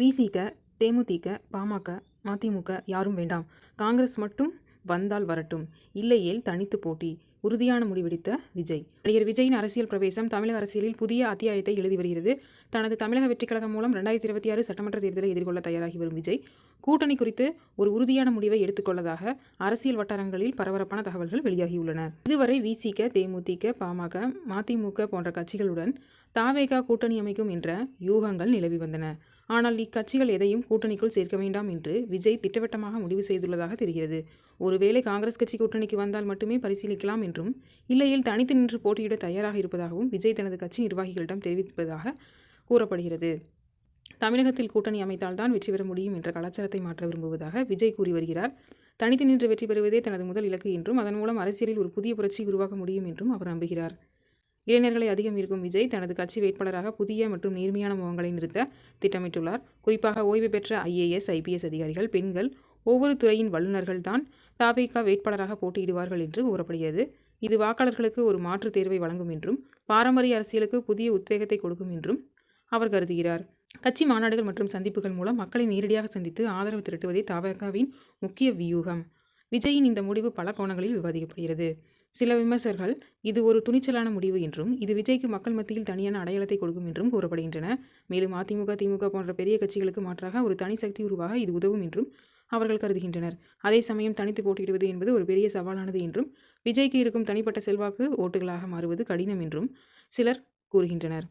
விசிக தேமுதிக பாமக மதிமுக யாரும் வேண்டாம். காங்கிரஸ் மட்டும் வந்தால் வரட்டும். இல்லையேல் தனித்து போட்டி. உறுதியான முடிவெடுத்த விஜய். நடிகர் விஜயின் அரசியல் பிரவேசம் தமிழக அரசியலில் புதிய அத்தியாயத்தை எழுதி வருகிறது. தனது தமிழக வெற்றி கழகம் மூலம் ரெண்டாயிரத்தி இருபத்தி ஆறு சட்டமன்ற தேர்தலை எதிர்கொள்ள தயாராகி வரும் விஜய் கூட்டணி குறித்து ஒரு உறுதியான முடிவை எடுத்துக்கொள்ளதாக அரசியல் வட்டாரங்களில் பரபரப்பான தகவல்கள் வெளியாகியுள்ளன. இதுவரை விசிக தேமுதிக பாமக மதிமுக போன்ற கட்சிகளுடன் தாவேகா கூட்டணி அமைக்கும் என்ற யூகங்கள் நிலவி வந்தன. ஆனால் இக்கட்சிகள் எதையும் கூட்டணிக்குள் சேர்க்க வேண்டாம் என்று விஜய் திட்டவட்டமாக முடிவு செய்துள்ளதாக தெரிகிறது. ஒருவேளை காங்கிரஸ் கட்சி கூட்டணிக்கு வந்தால் மட்டுமே பரிசீலிக்கலாம் என்றும் இல்லையில் தனித்து நின்று போட்டியிட தயாராக இருப்பதாகவும் விஜய் தனது கட்சி நிர்வாகிகளிடம் தெரிவிப்பதாக கூறப்படுகிறது. தமிழகத்தில் கூட்டணி அமைத்தால்தான் வெற்றி பெற முடியும் என்ற கலாச்சாரத்தை மாற்ற விரும்புவதாக விஜய் கூறி வருகிறார். தனித்து நின்று வெற்றி பெறுவதே தனது முதல் இலக்கு என்றும் அதன் மூலம் அரசியலில் ஒரு புதிய புரட்சி உருவாக்க முடியும் என்றும் அவர் நம்புகிறார். இளைஞர்களை அதிகம் இருக்கும் விஜய் தனது கட்சி வேட்பாளராக புதிய மற்றும் நேர்மையான முகங்களை நிறுத்த திட்டமிட்டுள்ளார். குறிப்பாக ஓய்வு பெற்ற ஐஏஎஸ் ஐபிஎஸ் அதிகாரிகள் பெண்கள் ஒவ்வொரு துறையின் வல்லுநர்கள் தான் தாவேகா வேட்பாளராக போட்டியிடுவார்கள் என்று கூறப்படுகிறது. இது வாக்காளர்களுக்கு ஒரு மாற்றுத் தேர்வை வழங்கும் என்றும் பாரம்பரிய அரசியலுக்கு புதிய உத்வேகத்தை கொடுக்கும் என்றும் அவர் கருதுகிறார். கட்சி மாநாடுகள் மற்றும் சந்திப்புகள் மூலம் மக்களை நேரடியாக சந்தித்து ஆதரவு திரட்டுவதே தாவேகாவின் முக்கிய வியூகம். விஜயின் இந்த முடிவு பல கோணங்களில் விவாதிக்கப்படுகிறது. சில விமர்சகர்கள் இது ஒரு துணிச்சலான முடிவு என்றும் இது விஜய்க்கு மக்கள் மத்தியில் தனியான அடையாளத்தை கொடுக்கும் என்றும் கூறப்படுகின்றன. மேலும் அதிமுக திமுக போன்ற பெரிய கட்சிகளுக்கு மாற்றாக ஒரு தனி சக்தி உருவாக இது உதவும் என்றும் அவர்கள் கருதுகின்றனர். அதே சமயம் தனித்து போட்டியிடுவது என்பது ஒரு பெரிய சவாலானது என்றும் விஜய்க்கு இருக்கும் தனிப்பட்ட செல்வாக்கு ஓட்டுகளாக மாறுவது கடினம் என்றும் சிலர் கூறுகின்றனர்.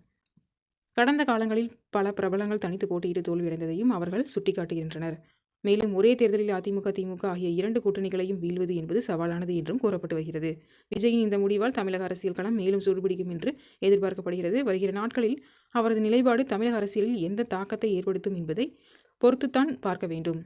கடந்த காலங்களில் பல பிரபலங்கள் தனித்து போட்டியிட்டு தோல்வியடைந்ததையும் அவர்கள் சுட்டிக்காட்டுகின்றனர். மேலும் ஒரே தேர்தலில் அதிமுக திமுக ஆகிய இரண்டு கூட்டணிகளையும் வீழ்வது என்பது சவாலானது என்றும் கூறப்பட்டு வருகிறது. விஜயின் இந்த முடிவால் தமிழக அரசியல் களம் மேலும் சூடுபிடிக்கும் என்று எதிர்பார்க்கப்படுகிறது. வருகிற நாட்களில் அவரது நிலைப்பாடு தமிழக அரசியலில் எந்த தாக்கத்தை ஏற்படுத்தும் என்பதை பொறுத்துத்தான் பார்க்க வேண்டும்.